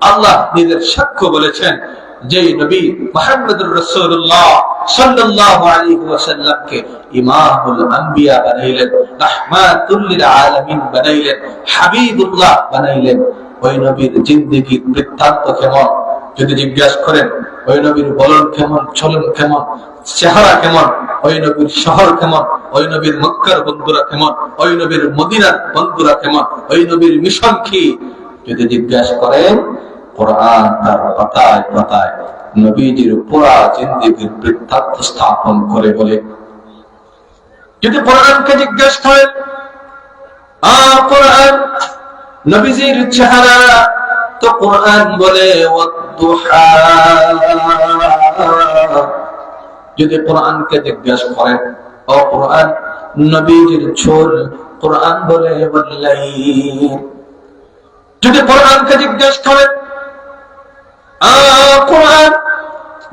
আল্লাহ নিজের সাক্ষ্য বলেছেন যে নবী মুহাম্মদুর রাসূলুল্লাহ সাল্লাল্লাহু বানাইলেন। ওই নবীর জিন্দেগীর বৃত্তান্ত কেমন? যদি জিজ্ঞাসা করেন ওই নবীর বলন কেমন, চলন কেমন, চেহারা কেমন, ওই নবীর শহর কেমন, ওই নবীর মক্কার বন্ধুরা কেমন, ওই নবীর মদিনার বন্ধুরা কেমন, ওই নবীর মিশন কি? যদি জিজ্ঞাসা করেন, কোরআন তার পাতায় পাতায় নবীজির পুরা জিন্দিগির স্থাপন করে বলে। যদি কোরআনকে জিজ্ঞাসা করেন, আ, কোরআন, নবীজির চেহারা? তো কোরআন বলে যদি কোরআনকে জিজ্ঞাসা করেন, ও কোরআন, নবীজির ছোল কোরআন বলে যদি কোরআনকে জিজ্ঞাসা করেন কোরআন,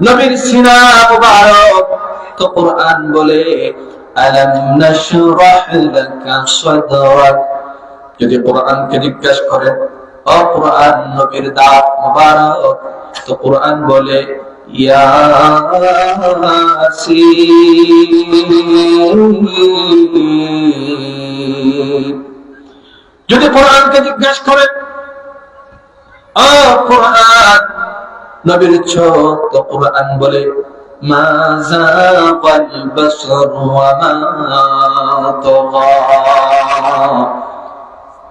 নবীর সিনা তো কোরআন বলে যদি কোরআনকে জিজ্ঞাসা করেন কোরআন নবীর বলে যদি কোরআনকে জিজ্ঞাসা করেন ও কোরআন নবীর চোখ? তো কোরআন বলে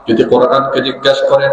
যদি কোরআনকে জিজ্ঞাসা করেন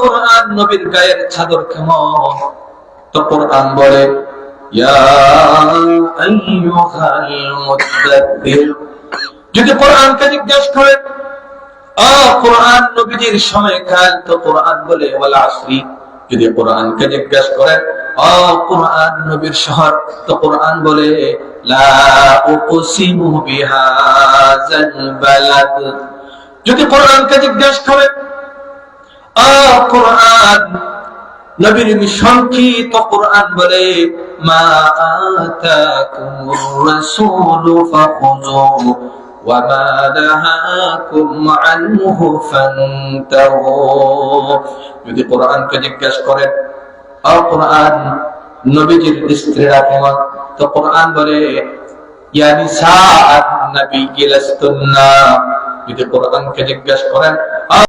কোরআন নবীর গায়ের চাদর কেমন? তো কোরআন বলে যদি কোরআনকে জিজ্ঞাসা করেন কোরআন নবীজির সময়কাল তো কোরআন বলে, ওয়াল যদি কোরআনকে জিজ্ঞাসা করেন কোরআন নবীর শহর, তো কোরআন বলে, লা যদি কোরআনকে জিজ্ঞাসা করেন যদি কোরআনকে জিজ্ঞাসা ও কোরআন নবীজির স্ত্রীরা কেমন তো কোরআন বলে যদি কোরআনকে জিজ্ঞাসা করেন